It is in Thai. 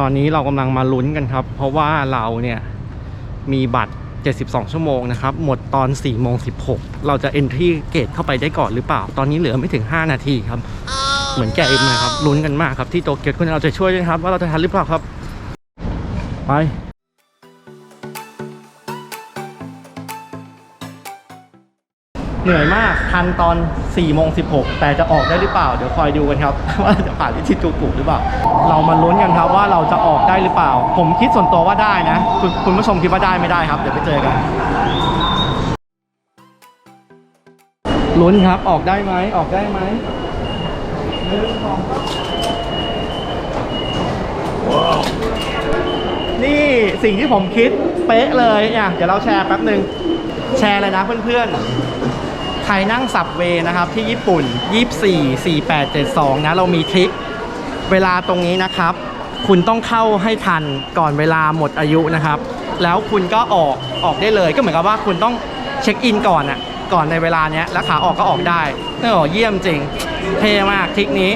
ตอนนี้เรากำลังมาลุ้นกันครับ เพราะว่าเราเนี่ยมีบัตร 72 ชั่วโมงนะครับ หมดตอน 4 โมง 16 เราจะ entry เกตเข้าไปได้ก่อนหรือเปล่า ตอนนี้เหลือไม่ถึง 5 นาทีครับ เหมือนแกเอ็มเลยครับลุ้นกันมากครับที่โตเกียวคุณเราจะช่วยด้วยครับ ว่าเราจะทันหรือเปล่าครับ ไป เหนื่อยมากทันตอน4โมง16แต่จะออกได้หรือเปล่า เดี๋ยวคอยดูกันครับ ว่าจะผ่านที่ชิจูกุหรือเปล่า เรามาลุ้นกันครับว่าเราจะออกได้หรือเปล่า ผมคิดส่วนตัวว่าได้นะคุณคุณผู้ชมคิดว่าได้ไม่ได้ครับ เดี๋ยวไปเจอกันลุ้นครับออกได้ไหมออกได้ไหมนี่สิ่งที่ผมคิดเป๊ะเลยเนี่ยเดี๋ยวเราแชร์แป๊บหนึ่งแชร์เลยนะเพื่อนๆ ใครนั่งสับเวย์นะครับที่ญี่ปุ่น 24 4872 นะ เรามีทริคเวลาตรงนี้นะครับ คุณต้องเข้าให้ทันก่อนเวลาหมดอายุนะครับ แล้วคุณก็ออกออกได้เลยก็เหมือนกับว่าคุณต้องเช็คอินก่อนอะก่อนในเวลาเนี้ยแล้วขาออกก็ออกได้เออเยี่ยมจริง เท่มากทริคนี้